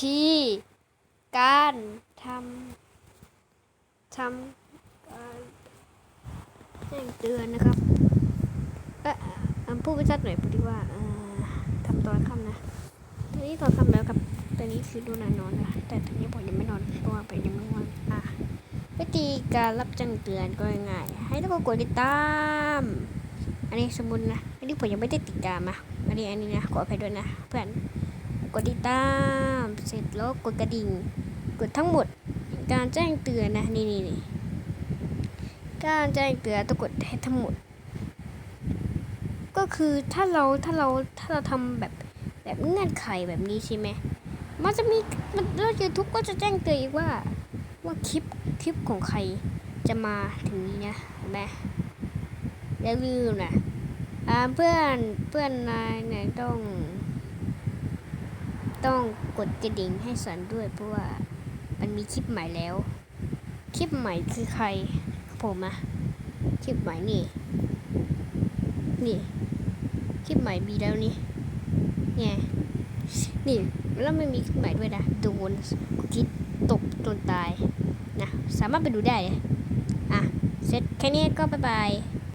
ธีการทำทำการแจ้งเตือนนะครับ เอ๊ะอะพูดไปชัดหน่อยพูดดีว่าเอ่อทำตอนค่ำนะตอนนี้ตอนค่ำแล้วครับตอนนี้คือดูนานนอนนะแต่ตอนนี้ผมยังไม่นอนเพราะว่าผมยังไม่ง่วงอะวิธีการรับแจ้งเตือนก็ง่ายให้ทุกคนกดติดตาม อันนี้สมมุตินะ อันนี้ผมยังไม่ได้ติดตามนะอันนี้อันนี้นะขออภัยด้วยนะเพื่อน กดติดตาม เสร็จแล้วกดกระดิ่ง กดทั้งหมด การแจ้งเตือนนะนี่นี่นี่การแจ้งเตือนต้องกดให้ทั้งหมด ก็คือถ้าเราถ้าเราถ้าเราทำแบบแบบเงื่อนไขแบบนี้ใช่ไหมมันจะมีมันแล้วยูทูบก็จะแจ้งเตือนอีกว่า ว่าคลิปคลิปของใครจะมาถึงนี้นะเห็นไหมอย่าลืมนะเพื่อนเพื่อนนายเนี่ยต้อง ต้องกดกระดิ่งให้สันด้วย เพราะว่ามันมีคลิปใหม่แล้ว คลิปใหม่คือใคร ผมอะคลิปใหม่นี่ นี่ คลิปใหม่มีแล้วนี่เนี่ยนี่แล้วไม่มีคลิปใหม่ด้วยนะโดนคิดตกจนตายนะสามารถไปดูได้อะเสร็จแค่นี้ก็บ๊ายบาย